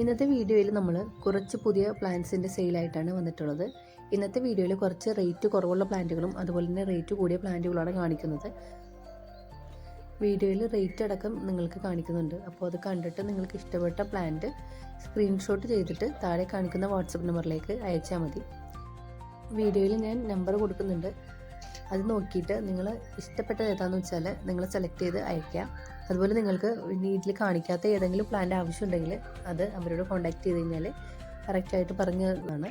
ഇന്നത്തെ വീഡിയോയിൽ നമ്മൾ കുറച്ച് പുതിയ പ്ലാന്റ്സിന്റെ സെയിലായിട്ടാണ് വന്നിട്ടുള്ളത്. ഇന്നത്തെ വീഡിയോയിൽ കുറച്ച് റേറ്റ് കുറവുള്ള പ്ലാന്റുകളും അതുപോലെ തന്നെ റേറ്റ് കൂടിയ പ്ലാന്റുകളാണ് കാണിക്കുന്നത്. വീഡിയോയിൽ റേറ്റ് അടക്കം നിങ്ങൾക്ക് കാണിക്കുന്നുണ്ട്. അപ്പോൾ അത് കണ്ടിട്ട് നിങ്ങൾക്ക് ഇഷ്ടപ്പെട്ട പ്ലാന്റ് സ്ക്രീൻഷോട്ട് ചെയ്തിട്ട് താഴെ കാണിക്കുന്ന വാട്സപ്പ് നമ്പറിലേക്ക് അയച്ചാൽ മതി. വീഡിയോയിൽ ഞാൻ നമ്പർ കൊടുക്കുന്നുണ്ട്. അത് നോക്കിയിട്ട് നിങ്ങൾ ഇഷ്ടപ്പെട്ടത് ഏതാണെന്ന് വെച്ചാൽ നിങ്ങൾ സെലക്ട് ചെയ്ത് അയയ്ക്കുക അതുപോലെ നിങ്ങൾക്ക് വീട്ടിൽ കാണിക്കാത്ത ഏതെങ്കിലും പ്ലാന്റ് ആവശ്യമുണ്ടെങ്കിൽ അത് അവരോട് കോൺടാക്റ്റ് ചെയ്ത് കഴിഞ്ഞാൽ കറക്റ്റായിട്ട് പറഞ്ഞു തരുന്നതാണ്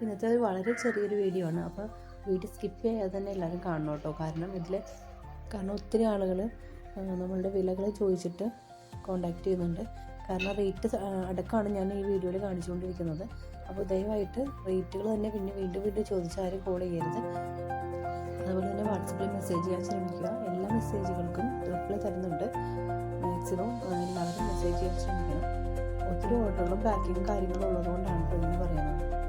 ഇന്നത്തെ ഒരു വളരെ ചെറിയൊരു വീഡിയോ ആണ്. അപ്പോൾ വീഡിയോ സ്കിപ്പ് ചെയ്യാതെ തന്നെ എല്ലാവരും കാണണം കേട്ടോ. കാരണം ഇതിൽ കാരണം ഒത്തിരി ആളുകൾ നമ്മളുടെ വിലകൾ ചോദിച്ചിട്ട് കോണ്ടാക്ട് ചെയ്യുന്നുണ്ട്. കാരണം റേറ്റ് അടക്കമാണ് ഞാൻ ഈ വീഡിയോയിൽ കാണിച്ചുകൊണ്ടിരിക്കുന്നത്. അപ്പോൾ ദയവായിട്ട് റേറ്റുകൾ തന്നെ പിന്നെ വീണ്ടും വീണ്ടും ചോദിച്ചാരും കോൾ ചെയ്യരുത്. അതുപോലെ തന്നെ വാട്സപ്പിൽ മെസ്സേജ് ചെയ്യാൻ ശ്രമിക്കുക. എല്ലാ മെസ്സേജുകൾക്കും റിപ്ലൈ തരുന്നുണ്ട്. മാക്സിമം എല്ലാവരും മെസ്സേജ് ചെയ്യാൻ ശ്രമിക്കണം. ഒത്തിരി ഓർഡറുകളും പാക്കിങ്ങും കാര്യങ്ങളും ഉള്ളതുകൊണ്ടാണ് ഇതെന്ന് പറയുന്നത്.